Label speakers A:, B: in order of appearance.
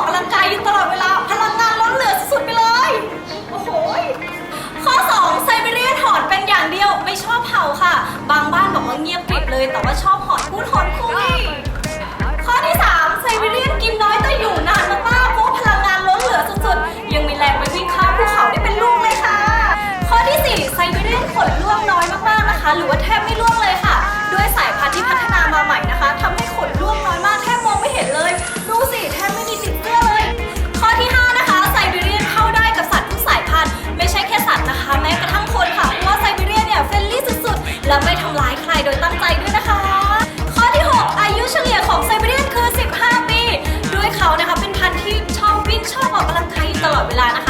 A: ออกกำลังกายอยู่ตลอดเวลา พลังงานล้นเหลือสุดๆไปเลย โอ้โหข้อ2ไซบีเรียนหอนเป็นอย่างเดียวไม่ชอบเผาค่ะ บางบ้านบอกว่าเงียบกริบเลย แต่ว่าชอบหอนพูดหอน เวลานะคะ